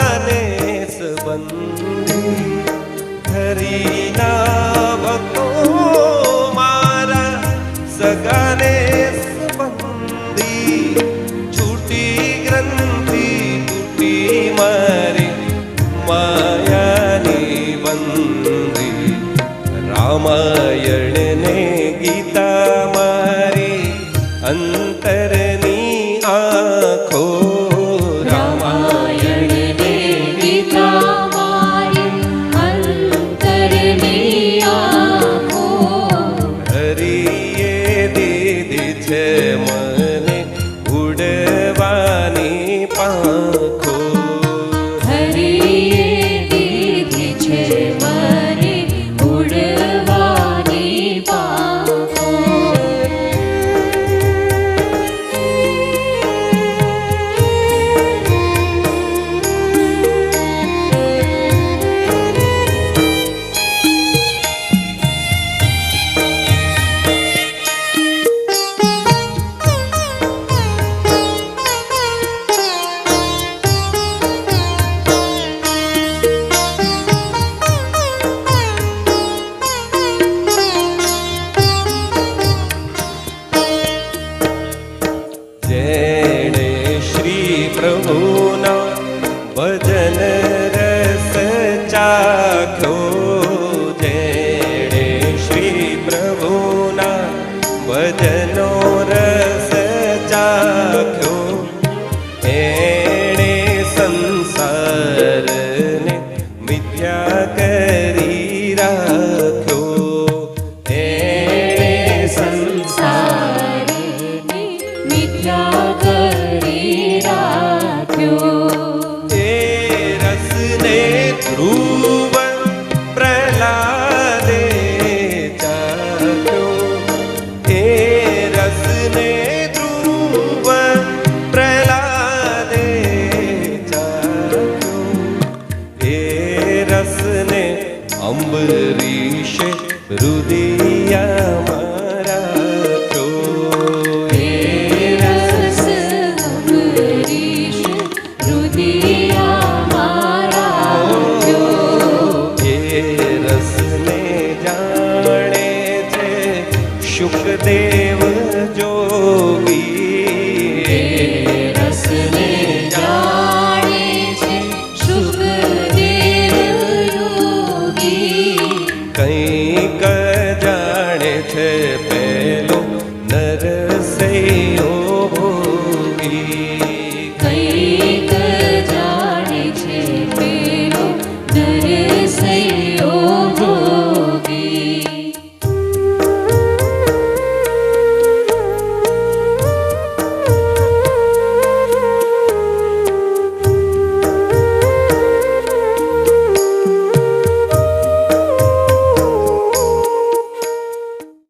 સગાને સંબંધી હરિના ભક્તો મારા સગાને જેણે શ્રી પ્રભુના ભજન રસ ચાખ્યો, જેણે શ્રી પ્રભુના ભજનો રસ ચાખ્યો, એણે સંસારને મિથ્યા અંબરીશે રુદિયામાં રાખ્યો એ રસ અંબરીશ રુદિયામાં રાખ્યો એ રસને જાણે છે છે પેલો